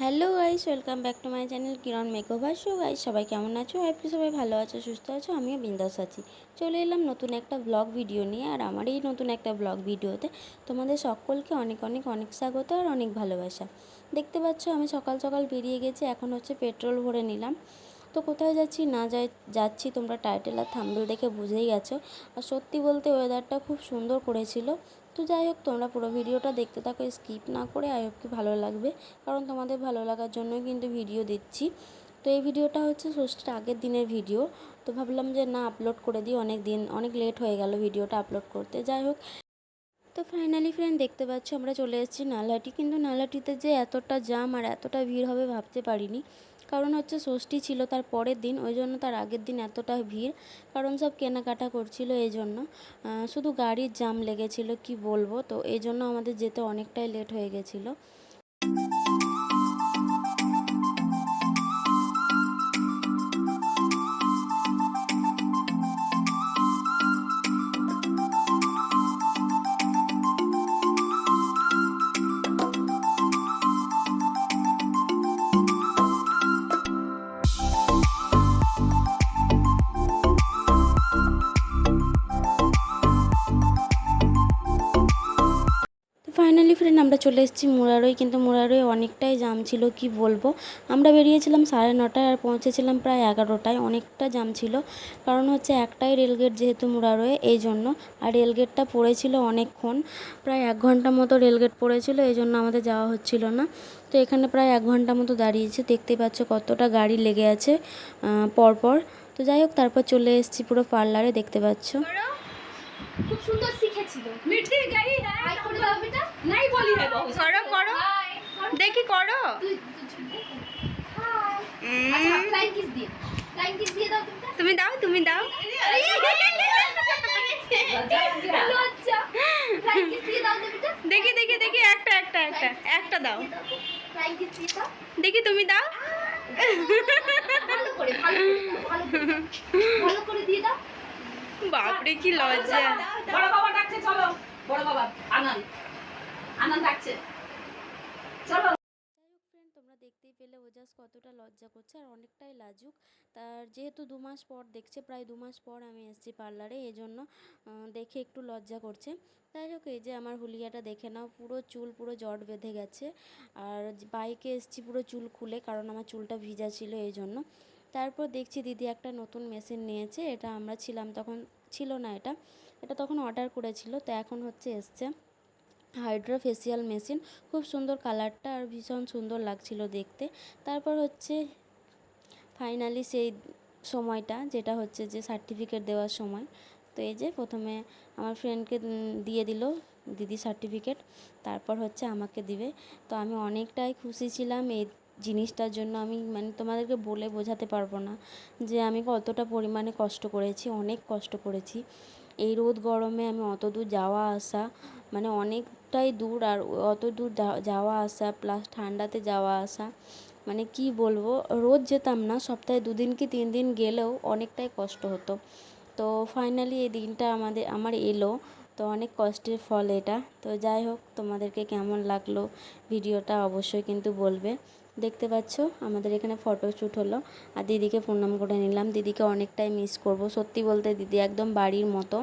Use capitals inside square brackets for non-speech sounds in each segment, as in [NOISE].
Hello guys, welcome back to my channel Kiran makeover show guys, সবাই কেমন আছো? আপনি সবাই ভালো আছো, সুস্থ আছো, আমিও বিন্দাস আছি। চলে এলাম নতুন একটা ব্লগ ভিডিও নিয়ে, আর আমার এই নতুন একটা ব্লগ ভিডিওতে তোমাদের সকলকে অনেক অনেক অনেক স্বাগত আর অনেক ভালোবাসা। দেখতে পাচ্ছ, আমি সকাল সকাল বেরিয়ে গেছি, এখন হচ্ছে পেট্রোল ভরে নিলাম। তো কোথায় যাচ্ছি, না যাই, যাচ্ছি, তোমরা টাইটেল আর থাম্বেল দেখে বুঝেই গেছো। আর সত্যি বলতে ওয়েদারটা খুব সুন্দর করেছিল। তো যাই হোক, তোমরা পুরো ভিডিওটা দেখতে থাকো স্কিপ না করে আই হোপ কি ভালো লাগবে। কারণ তোমাদের ভালো লাগার জন্যই কিন্তু ভিডিও দিচ্ছি। তো এই ভিডিওটা হচ্ছে ষষ্ঠীর আগের দিনের ভিডিও তো ভাবলাম যে না আপলোড করে দিই, অনেক দিন, অনেক লেট হয়ে গেল ভিডিওটা আপলোড করতে। যাই হোক, তো ফাইনালি ফ্রেন্ড দেখতে পাচ্ছ, আমরা চলে এসেছি নালহাটি কিন্তু নালহাটিতে যে এতটা জাম আর এতটা ভিড় হবে, ভাবতে পারিনি। কারণ হচ্ছে ষষ্ঠী ছিল তার পরের দিন, ওই জন্য তার আগের দিন এতটা ভিড়, কারণ সব কেনাকাটা করছিল এই জন্য। শুধু গাড়ির জাম লেগেছিল, কি বলব? তো এই জন্য আমাদের যেতে অনেকটাই লেট হয়ে গেছিল। চলে এসেছি মুরারই, কিন্তু মুরারই অনেকটাই জাম ছিল, কি বলব? আমরা বেরিয়েছিলাম সাড়ে নটায় আর পৌঁছেছিলাম প্রায় এগারোটায়। অনেকটা জাম ছিল। কারণ হচ্ছে একটাই রেলগেট যেহেতু মুরারয়ে এই জন্য। আর রেলগেটটা পড়েছিল অনেকক্ষণ, প্রায় এক ঘণ্টা মতো রেলগেট পড়েছিল, এই জন্য আমাদের যাওয়া হচ্ছিল না। তো এখানে প্রায় এক ঘণ্টা মতো দাঁড়িয়েছে দেখতেই পাচ্ছ কতটা গাড়ি লেগে আছে পরপর। তো যাই হোক, তারপর চলে এসেছি পুরো পার্লারে, দেখতে পাচ্ছ। খুব সুন্দর শিখেছিল। মিঠি গাই হাই করে দাও বেটা নাই বলি করো করো দেখি করো। আচ্ছা ফ্লাইং কিস দিয়ে। ফ্লাইং কিস দিয়ে দাও তুমি। দাও তুমি দাও। দেখি দেখি দেখি একটা একটা একটা একটা দাও। দেখি তুমি দাও। ভালো করে। ভালো করে [LAUGHS] দিয়ে দাও। বাপরে কি লজ্জা। বড় বাবা ডাকছে চলো। বড় বাবা আনন্দ আনন্দ ডাকছে। চলো। তোমরা দেখতেই পেলে ও জাস্ট কতটা লজ্জা করছে আর অনেকটাই লাজুক। তার যেহেতু দু মাস পর দেখছে প্রায় দু মাস পর আমি এসেছি পার্লারে এই জন্য দেখে একটু লজ্জা করছে। তাই হোক এই যে আমার হুলিয়াটা দেখে নাও পুরো চুল পুরো জট বেঁধে গেছে। আর বাইকে এসেছি পুরো চুল খুলে কারণ আমার চুলটা ভিজা ছিল এই জন্য তারপর দেখছি দিদি একটা নতুন মেশিন নিয়েছে, এটা আমরা ছিলাম তখন, ছিল না এটা। এটা তখন অর্ডার করেছিল, তো এখন হচ্ছে এসছে হাইড্রা ফেসিয়াল মেশিন খুব সুন্দর কালারটা আর ভীষণ সুন্দর লাগছিল দেখতে। তারপর হচ্ছে ফাইনালি সেই সময়টা, যেটা হচ্ছে যে সার্টিফিকেট দেওয়ার সময়। তো এই যে প্রথমে আমার ফ্রেন্ডকে দিয়ে দিল দিদি সার্টিফিকেট তারপর হচ্ছে আমাকে দিবে। তো আমি অনেকটাই খুশি ছিলাম এই জিনিসটার জন্য আমি মানে তোমাদেরকে বলে বোঝাতে পারব না যে আমি কতটা পরিমাণে কষ্ট করেছি, অনেক কষ্ট করেছি। এই রোদ গরমে আমি অত দূর যাওয়া আসা মানে অনেকটাই দূর আর অত দূর যাওয়া আসা প্লাস ঠান্ডাতে যাওয়া আসা মানে কি বলব, রোজ যেতাম না, সপ্তাহে দুদিন কি তিন দিন গেলেও অনেকটাই কষ্ট হতো। তো ফাইনালি এই দিনটা আমাদের, আমার এলো, তো অনেক কষ্টের ফল এটা। তো যাই হোক, তোমাদেরকে কেমন লাগল, ভিডিওটা অবশ্যই কিন্তু বলবে। দেখতে পাচ্ছ? আমাদের এখানে ফটোশ্যুট হলো। আর দিদিকে প্রণাম করে নিলাম। দিদিকে অনেকটাই মিস করব। সত্যি বলতে দিদি একদম বাড়ির মতো।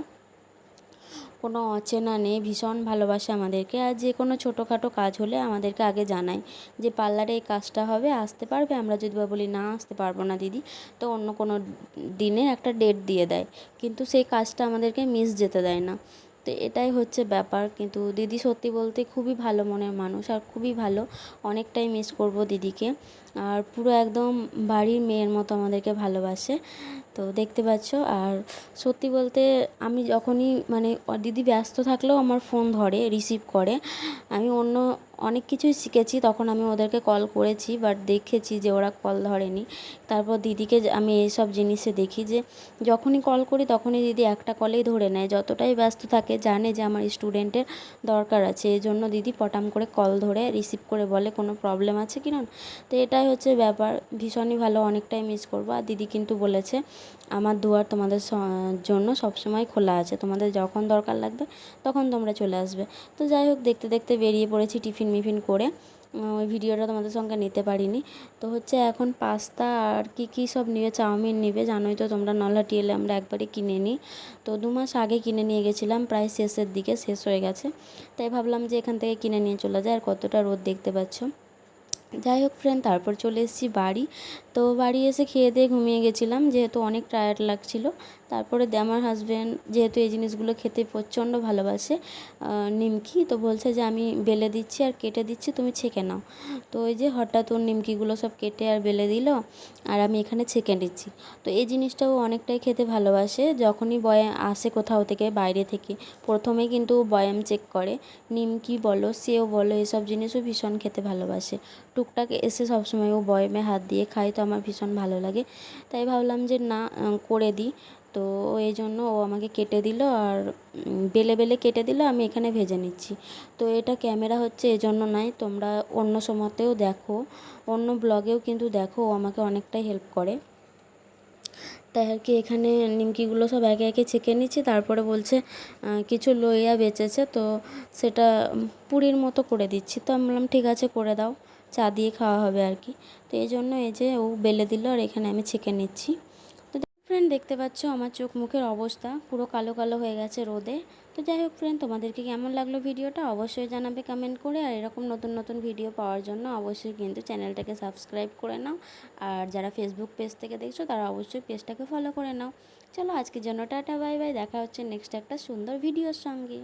কোনো অচেনা নেই। ভীষণ ভালোবাসে আমাদেরকে। আর যে কোনো ছোটোখাটো কাজ হলে আমাদেরকে আগে জানায় যে পার্লারে এই কাজটা হবে, আসতে পারবে? আমরা যদি বা বলি, না, আসতে পারব না দিদি। তো অন্য কোনো দিনে একটা ডেট দিয়ে দেয়। কিন্তু সেই কাজটা আমাদেরকে মিস যেতে দেয় না। তো এটাই হচ্ছে ব্যাপার। কিন্তু দিদি সত্যি বলতে খুবই ভালো মনের মানুষ আর খুবই ভালো। অনেকটাই মিস করব দিদিকে। আর পুরো একদম বাড়ির মেয়ের মতো আমাদেরকে ভালোবাসে। তো দেখতে পাচ্ছ, আর সত্যি বলতে আমি যখনই মানে দিদি ব্যস্ত থাকলেও আমার ফোন ধরে রিসিভ করে। আমি অন্য অনেক কিছুই শিখেছি, তখন আমি ওদেরকে কল করেছি বাট দেখেছি যে ওরা কল ধরেনি। তারপর দিদিকে আমি এইসব জিনিসে দেখি যে, যখনই কল করি তখনই দিদি একটা কলেই ধরে নেয়। যতটাই ব্যস্ত থাকে, জানে যে আমার স্টুডেন্টের দরকার আছে। এই জন্য দিদি পটাম করে কল ধরে রিসিভ করে বলে, কোনো প্রবলেম আছে কি না? তো এটাই হচ্ছে ব্যাপার। ভীষণই ভালো, অনেকটাই মিস করব। আর দিদি কিন্তু বলেছে, আমার দুয়ার তোমাদের জন্য সবসময় খোলা আছে। তোমাদের যখন দরকার লাগবে, তখন তোমরা চলে আসবে। তো যাই হোক, দেখতে দেখতে বেরিয়ে পড়েছি টিফিন মিফিন করে ওই ভিডিওটা তোমাদের সঙ্গে নিতে পারিনি। তো হচ্ছে এখন পাস্তা আর কি কি সব নিয়ে চাউমিন নিবে, জানোই তো তোমরা নলহাটি এলে আমরা একবারে কিনে নিই। তো দু মাস আগে কিনে নিয়ে গেছিলাম, প্রায় শেষের দিকে, শেষ হয়ে গেছে। তাই ভাবলাম যে এখান থেকে কিনে নিয়ে চলে যায় আর কতটা রোদ দেখতে পাচ্ছ। যাই হোক ফ্রেন্ড তারপর চলে এসেছি বাড়ি। তো বাড়ি এসে খেয়ে দিয়ে ঘুমিয়ে গেছিলাম, যেহেতু অনেক টায়ার্ড লাগছিল তারপরে আমার হাজব্যান্ড যেহেতু এই জিনিসগুলো খেতে প্রচণ্ড ভালোবাসে নিমকি, তো বলছে যে আমি বেলে দিচ্ছি আর কেটে দিচ্ছি, তুমি ছেঁকে নাও। তো ওই যে হঠাৎ ওর নিমকিগুলো সব কেটে আর বেলে দিল আর আমি এখানে ছেঁকে নিচ্ছি। তো এই জিনিসটাও অনেকটাই খেতে ভালোবাসে, যখনই বয়ে আসে কোথাও থেকে, বাইরে থেকে প্রথমেই কিন্তু বয়াম চেক করে, নিমকি বলো, সেও বলো, এসব জিনিসও ভীষণ খেতে ভালোবাসে। টুকটাক এসে সবসময় ও বয়ামে হাত দিয়ে খায়, তো আমার ভীষণ ভালো লাগে। তাই ভাবলাম যে না করে দিই। তো এই জন্য ও আমাকে কেটে দিল আর বেলে বেলে কেটে দিল, আমি এখানে ভেজে নিচ্ছি। তো এটা ক্যামেরা হচ্ছে এজন্য নয় তোমরা অন্য সময়তেও দেখো, অন্য ব্লগেও কিন্তু দেখো, ও আমাকে অনেকটাই হেল্প করে। তাই আর কি, এখানে নিমকিগুলো সব একে একে ছেঁকে নিচ্ছি, তারপরে বলছে কিছু লইয়া বেঁচেছে, তো সেটা পুরীর মতো করে দিচ্ছি। তো আমি বললাম, ঠিক আছে, করে দাও, চা দিয়ে খাওয়া হবে আর কি। তো এই জন্য এই যে ও বেলে দিল আর এখানে আমি ছেঁকে নিচ্ছি। ফ্রেন্ড দেখতে পাচ্ছ আমার চোখ মুখের অবস্থা পুরো কালো কালো হয়ে গেছে রোদে। তো যাই হোক ফ্রেন্ড তোমাদেরকে কেমন লাগল ভিডিওটা অবশ্যই জানাবে কমেন্ট করে, আর এরকম নতুন নতুন ভিডিও পাওয়ার জন্য অবশ্যই কিন্তু চ্যানেলটাকে সাবস্ক্রাইব করে নাও। আর যারা ফেসবুক পেজ থেকে দেখছ, তারা অবশ্যই পেজটাকে ফলো করে নাও। চলো আজকে জন্য টাটা বাই বাই দেখা হচ্ছে নেক্সট একটা সুন্দর ভিডিওর সঙ্গে।